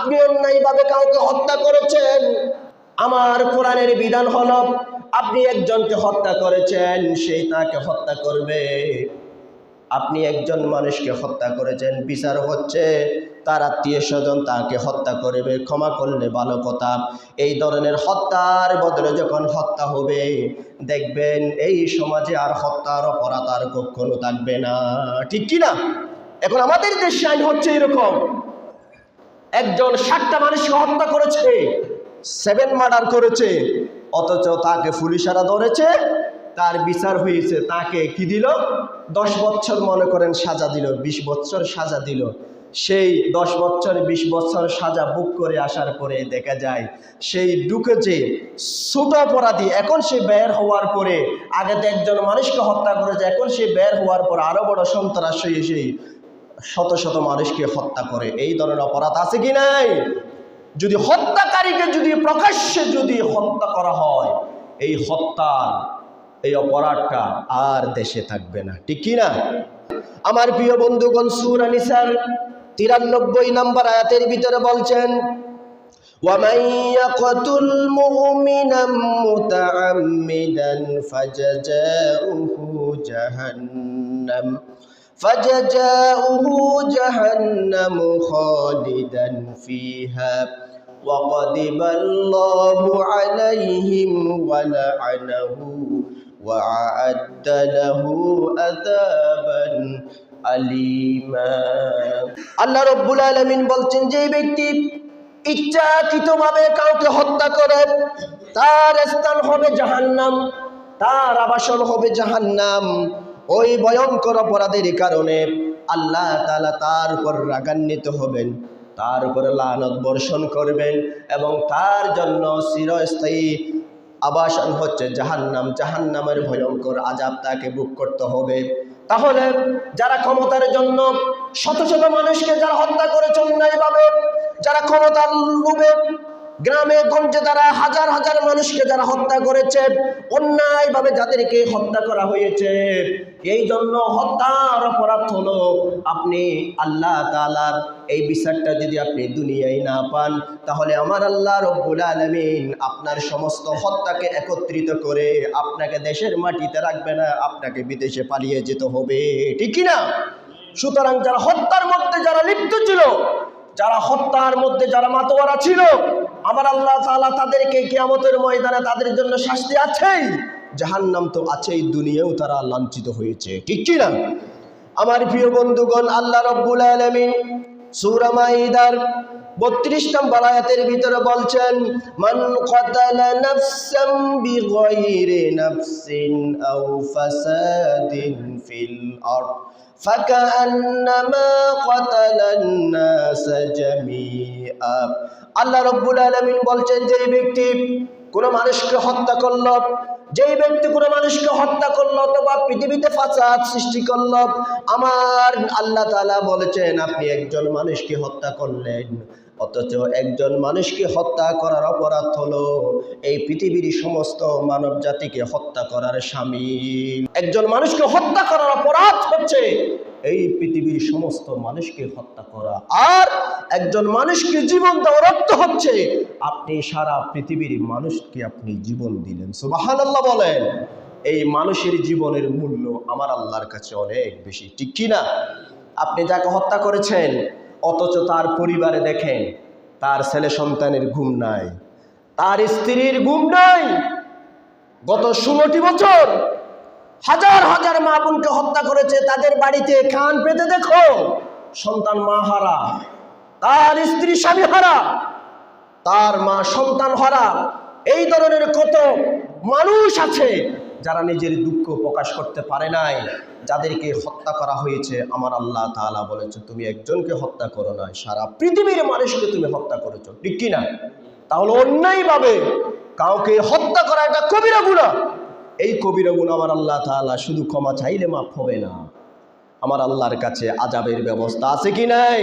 আপনি অন্যায়ভাবে কাউকে হত্যা করেছেন? আমার কোরআনের বিধান হলো, আপনি একজনকে হত্যা করেছেন, সেই তাকে হত্যা করবে। আপনি একজন মানুষকে হত্যা করেছেন, বিচার হচ্ছে, তার আত্মীয় স্বজন তাকে হত্যা করবে, ক্ষমা করলে ভালো কথা। এই ধরনের হত্যার বদলে যখন হত্যা হবে, দেখবেন এই সমাজে আর হত্যার অপরাধ আর কখনো থাকবে না। ঠিক কি না এখন আমাদের দেশে আইন হচ্ছে এরকম। একজন ষাটটা মানুষকে হত্যা করেছে সেভেন মার্ডার করেছে, অথচ তাকে পুলিশারা ধরেছে, তার বিচার হয়েছে, তাকে কি দিল? দশ বছর মনে করেন সাজা দিল, বিশ বছর সাজা দিল। সেই দশ বছর, বিশ বছর সাজা বুক করে আসার পরে দেখা যায়, সেই ঢুকে যে ছোট অপরাধী, এখন সে বের হওয়ার পরে, আগে তো একজন মানুষকে হত্যা করেছে, এখন সে বের হওয়ার পর আরও বড় সন্ত্রাস হয়ে সেই শত শত মানুষকে হত্যা করে এই ধরনের অপরাধ আছে কি নাই যদি হত্যাকারীকে যদি প্রকাশ্যে যদি হত্যা করা হয় এই হত্যার এই অপরাধটা আর দেশে থাকবে না ঠিক কি না আমার প্রিয় বন্ধুগণ সুর আনিসার তিরানব্বই নম্বর আয়াতের ভিতরে বলছেন ومن يقتل مؤمنا متعمدا فجزاؤه جهنم فجزاؤه جهنم خالدا فيها وغضب الله عليهم ولعنه وأعد له عذابا আলিমা আল্লাহ রব্বুল আলমিন বলছেন যে ব্যক্তি ইচ্ছাকৃতভাবে কাউকে হত্যা করে তার স্থান হবে জাহান্নাম তার আবাসন হবে জাহান্নাম ওই ভয়ঙ্কর অপরাধের কারণে আল্লাহ তালা তার উপর রাগান্বিত হবেন, তার উপরে লানত বর্ষণ করবেন এবং তার জন্য চিরস্থায়ী আবাসন হচ্ছে জাহান্নাম, জাহান্নামের ভয়ঙ্কর আজাব তাকে বুক করতে হবে। তাহলে যারা ক্ষমতার জন্য শত শত মানুষকে যারা হত্যা করেছে অন্যায়ভাবে যারা ক্ষমতার লোভে গ্রামে গঞ্জে যারা হাজার হাজার মানুষকে যারা হত্যা করেছে, অন্যায়ভাবে যাদেরকে হত্যা করা হয়েছে, এই জন্য হত্যার অপরাধ হলো আপনি আল্লাহ তালার এই বিচারটা যদি আপনি দুনিয়ায় না পান, তাহলে আমার আল্লাহ রব্বুল আলমিন আপনার সমস্ত হত্যাকে একত্রিত করে আপনাকে দেশের মাটিতে রাখবে না, আপনাকে বিদেশে পালিয়ে যেতে হবে। ঠিক না সুতরাং যারা হত্যার মধ্যে যারা লিপ্ত ছিল, যারা হত্যার মধ্যে যারা মাতোয়ারা ছিল আমার আল্লাহ তাআলা তাদেরকে কিয়ামতের ময়দানে তাদের জন্য শাস্তি আছেই জাহান্নাম তো আছেই দুনিয়াও তারা লাঞ্ছিত হয়েছে ঠিক কি না আমার প্রিয় বন্ধুগণ আল্লাহ রব্বুল আলামিন সূরা মাইদার বত্রিশ নম্বর আয়াতের ভিতরে বলছেন মান কতালা নাফসাম বিগয়রি নাফসিন আও ফাসাদিন ফিল আরদ فكأنما قتل الناس جميعا আল্লাহ রব্বুল আলামিন বলছেন যে ব্যক্তি কোন মানুষকে হত্যা করল, যেই ব্যক্তি কোনো মানুষকে হত্যা করল, অথবা পৃথিবীতে ফাসাদ সৃষ্টি করল, আমার আল্লাহ তাআলা বলেছেন, আপনি একজন মানুষকে হত্যা করলেন, অথচ একজন মানুষকে হত্যা করার অপরাধ হলো এই পৃথিবীর সমস্ত মানব জাতিকে হত্যা করার সামিল। একজন মানুষকে হত্যা করার অপরাধ হচ্ছে এই পৃথিবীর সমস্ত মানুষকে হত্যা করা। আর একজন মানুষকে জীবন দেওয়ার অর্থ হচ্ছে। আপনি সারা পৃথিবীর মানুষকে আপনি জীবন দিলেন। সুবাহান আল্লাহ বলেন, এই মানুষের জীবনের মূল্য আমার আল্লাহর কাছে অনেক বেশি। ঠিক কি না আপনি যাকে হত্যা করেছেন, অথচ তার পরিবারে দেখেন, তার ছেলে সন্তানের ঘুম নাই, তার স্ত্রীর ঘুম নাই। গত ষোলোটি বছর হাজার হাজার মা বোনকে হত্যা করেছে, তাদের বাড়িতে কান পেতে দেখো, সন্তান মা হারা। তার স্ত্রী স্বামী হারা, তার মা সন্তান হারা, এই ধরনের কত মানুষ আছে যারা নিজের দুঃখ প্রকাশ করতে পারে নাই, যাদেরকে হত্যা করা হয়েছে। আমার আল্লাহ তাআলা বলেছে, তুমি একজনকে হত্যা করো নাই, সারা পৃথিবীর মানুষকে তুমি হত্যা করেছ। ঠিক কি না তাহলে অন্যায়ভাবে কাউকে হত্যা করা একটা কবিরা গুণা এই কবিরা গুণ আমার আল্লাহ তাআলা শুধু ক্ষমা চাইলে মাফ হবে না। আমার আল্লাহর কাছে আজাবের ব্যবস্থা আছে কি নাই?